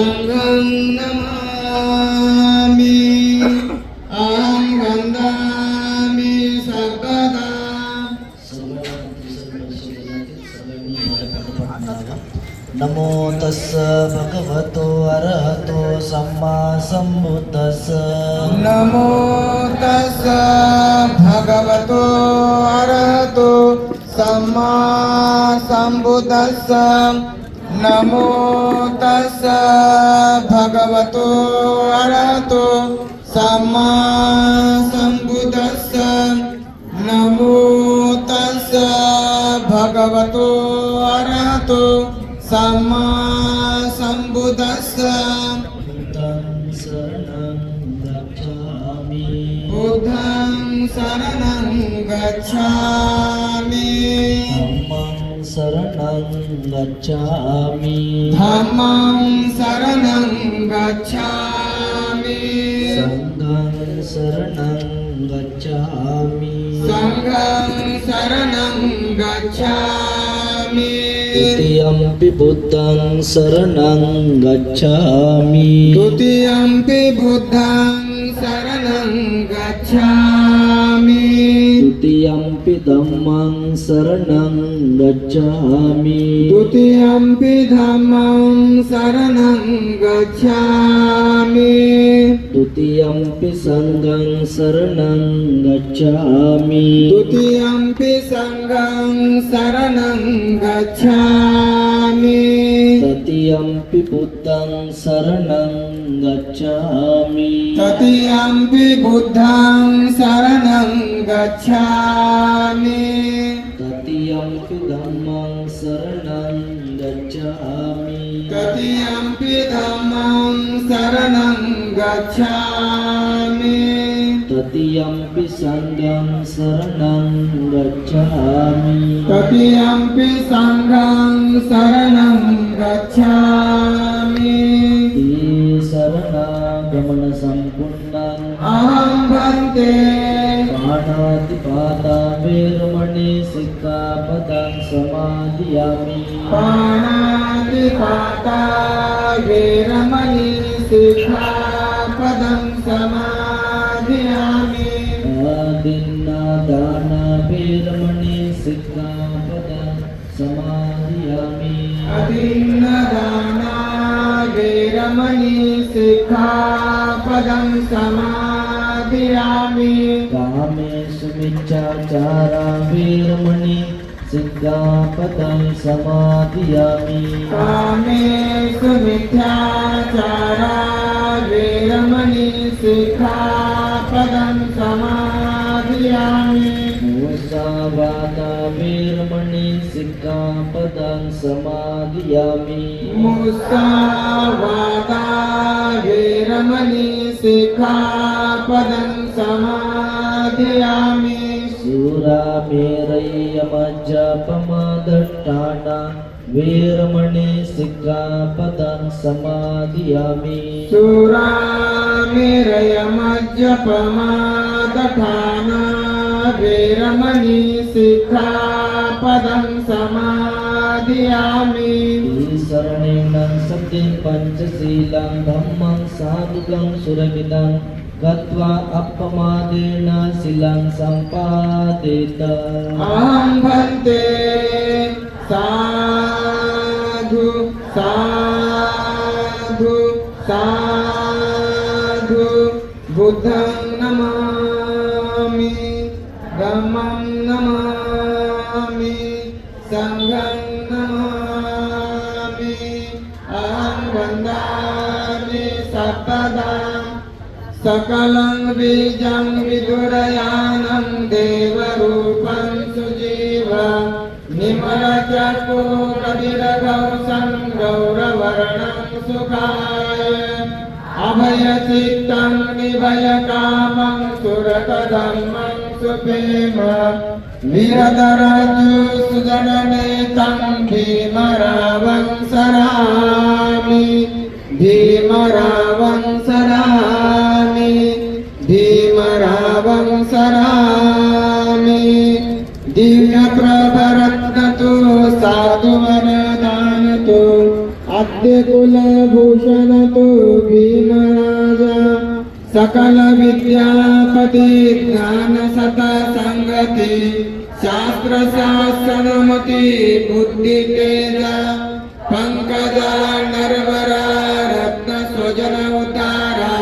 सङ्गं नमामि अहं वन्दामि सर्वदा नमो तस्स भगवतो अरहतो सम्मा सम्बुद्धस्स नमो तस्स भगवतो अरहतो सम्मा सम्बुद्धस्स नमो तस्स भगवतो अरहतो सम्मा सम्बुद्धस्स नमो तस्स भगवतो अरहतो सम्मा सम्बुद्धस्स बुद्धं शरणं गच्छामि। शरणं गच्छामि। धम्मं शरणं गच्छामि। धम्मं शरणं गच्छामि। सङ्घं शरणं गच्छामि। द्वितीयम्पि बुद्धं शरणं गच्छामि। द्वितीयम्पि बुद्धं शरणं गच्छामि द्वितीयम्पि धम्मं शरणं गच्छामि। द्वितीयम्पि धम्मं शरणं गच्छामि। द्वितीयम्पि सङ्घं शरणं गच्छामि। द्वितीयम्पि सङ्गं शरणं गच्छामि तृतीयम्पि बुद्धं शरणं गच्छामि तृतीयम्पि बुद्धं शरणं गच्छामि तृतीयम्पि धम्मं शरणं गच्छामि तृतीयम्पि धम्मं शरणं गच्छामि तृतीयम्पि सङ्घं शरणं गच्छामि तृतीयम्पि सङ्घं शरणं गच्छामि शरणागमनसम्पूर्णम् अहं भन्ते पाणातिपाता वेरुमणि सिक्खापदं समाधियामि पाणातिपाता वेरमणि शिखापदं समाधियामि वेरमणि शिखापदं समाधियामि कामेषु मिच्छाचारा पदम सिक्खापदं समाधियामि। कामेषु मिथ्याचारा वीरमणि शिखापदं वेरुमणि सिक्खापदं समाधियामि। मुसावादा वेरमणि शिखापदं समाधियामि। शूरामेरयमजपमदट्टाना वीरमणि सिक्खापदं समाधियामि। सुरामिरयमज्जपमादठाना वेरमणि शिखापदं समाधियामि। शरणेन सत्यं पञ्चशीलं धम्मं साधुकं सुरक्षितं गत्वा अपमादेन शिलं सम्पादित अहं भन्ते साधु साधु साधु बुद्धं वन्दामि सर्वदा सकलं बीजं विदुरयानं देवरूपं सुजीव। निमलचको कविरघौसं गौरवर्णं सुखाय। अभयचित्तं निभयकामं सुरतधर्मं सुप्रेम वीरधरजुसुजननेतं भीमरावं सरामि भीमरावं सरामि भीमरावं सरामि दिव्यप्रभरत्नतु साधुवरदानतु आद्य कुलभूषण तो भीमराजा सकल विद्यापति ज्ञान सत संगति शास्त्र शासनमति बुद्धि तेज पंकजा नरवरा रत्न स्वजन उतारा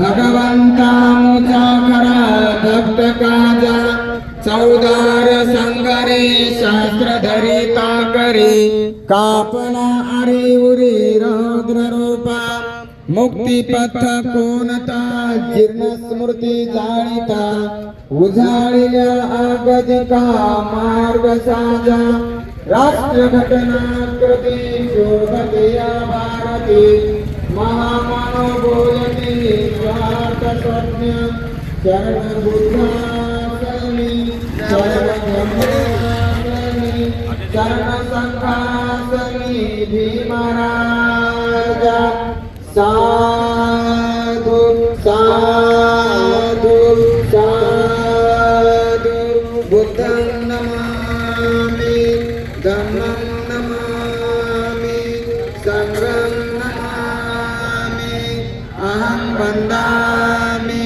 भगवंता मुजाखरा भक्त काजा चौदार संगरे शास्त्र धरिता करे कापना अरे उरी रौद्र रूपा मुक्ती पथ कोणता जीर्ण स्मृती जाणिता उजाळल्या मार्ग साजा राष्ट्र घटना कृती शोभते या भारती महामानव बोलती स्वार्थ स्वप्न शरण ब्रह्मासनी शरण संघासनी भीमराजा। साधु साधु साधु बुद्धं नमामि धम्मं नमामि संघं नमामि अहं वन्दामि